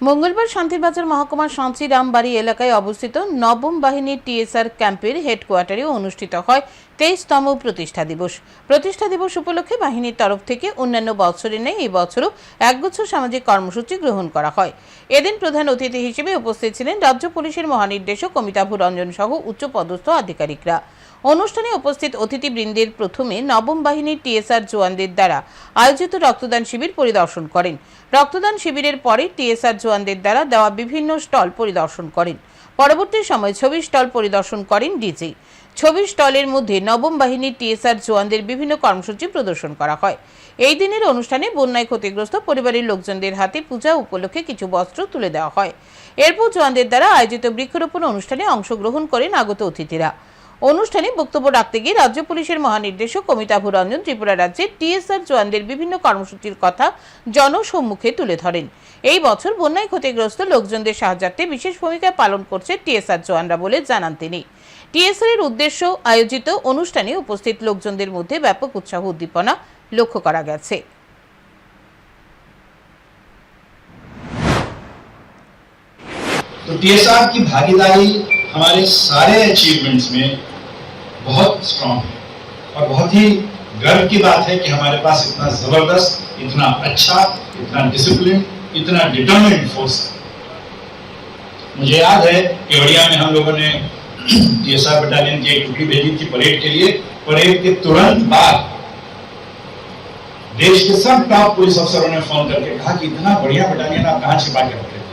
মঙ্গলবার শান্তিরবাজার মহকুমার শান্তিরামবাড়ি এলাকায় অবস্থিত নবম বাহিনীর টিএসআর ক্যাম্পের হেডকোয়ার্টারে অনুষ্ঠিত হয় তেইশতম প্রতিষ্ঠা দিবস। প্রতিষ্ঠা দিবস উপলক্ষে বাহিনীর তরফ থেকে অন্যান্য বছরে নেই এই বছরও একগুচ্ছ সামাজিক কর্মসূচি গ্রহণ করা হয়। এদিন প্রধান অতিথি হিসেবে উপস্থিত ছিলেন রাজ্য পুলিশের মহানির্দেশক অমিতাভ রঞ্জন সহ উচ্চপদস্থ আধিকারিকরা। অনুষ্ঠানে উপস্থিত অতিথিবৃন্দের প্রথমে নবম বাহিনীর টিএসআর জওয়ানদের দ্বারা আয়োজিত রক্তদান শিবির পরিদর্শন করেন। রক্তদান শিবিরের পরে টিএসআর জওয়ানদের দ্বারা দেওয়া বিভিন্ন স্টল পরিদর্শন করেন। পরবর্তী সময় ছবি স্টল পরিদর্শন করেন ডিজি। ছবি স্টলের মধ্যে নবম বাহিনীর টিএসআর জওয়ানদের বিভিন্ন কর্মসূচি প্রদর্শন করা হয়। এই দিনের অনুষ্ঠানে বন্যায় ক্ষতিগ্রস্ত পরিবারের লোকজনদের হাতে পূজা উপলক্ষে কিছু বস্ত্র তুলে দেওয়া হয়। এরপর জওয়ানদের দ্বারা আয়োজিত বৃক্ষরোপণ অনুষ্ঠানে অংশগ্রহণ করেন আগত অতিথিরা। অনুষ্ঠানে বক্তব্য রাখতে গিয়ে রাজ্য পুলিশের মহানির্দেশক অমিতাভ রঞ্জন ত্রিপুরা রাজ্যে টিএসআর জওয়ানদের বিভিন্ন কর্মসূচির কথা জনসম্মুখে তুলে ধরেন এই বছর বন্যায় ক্ষতিগ্রস্ত লোকজনদের সাহায্যার্থে বিশেষ ভূমিকা পালন করছে টিএসআর জওয়ানরা বলে জানান তিনি টিএসআর এর উদ্দেশ্য আয়োজিত অনুষ্ঠানে উপস্থিত লোকজনদের মধ্যে ব্যাপক উৎসাহ উদ্দীপনা লক্ষ্য করা গেছে तो टीएसआर की भागीदारी हमारे सारे अचीवमेंट्स में बहुत स्ट्रांग है। और बहुत ही गर्व की बात है कि हमारे पास इतना ज़बरदस्त, इतना अच्छा इतना डिसिप्लिन इतना डिटर्मिनेट फोर्स है। मुझे याद है केवड़िया में हम लोगों ने टीएसआर बटालियन की एक टुकड़ी भेजी थी परेड के लिए। परेड के तुरंत बाद देश के सब टॉप पुलिस अफसरों ने फ़ोन करके कहा कि इतना बढ़िया बटालियन आप कहाँ छिपा के रखे?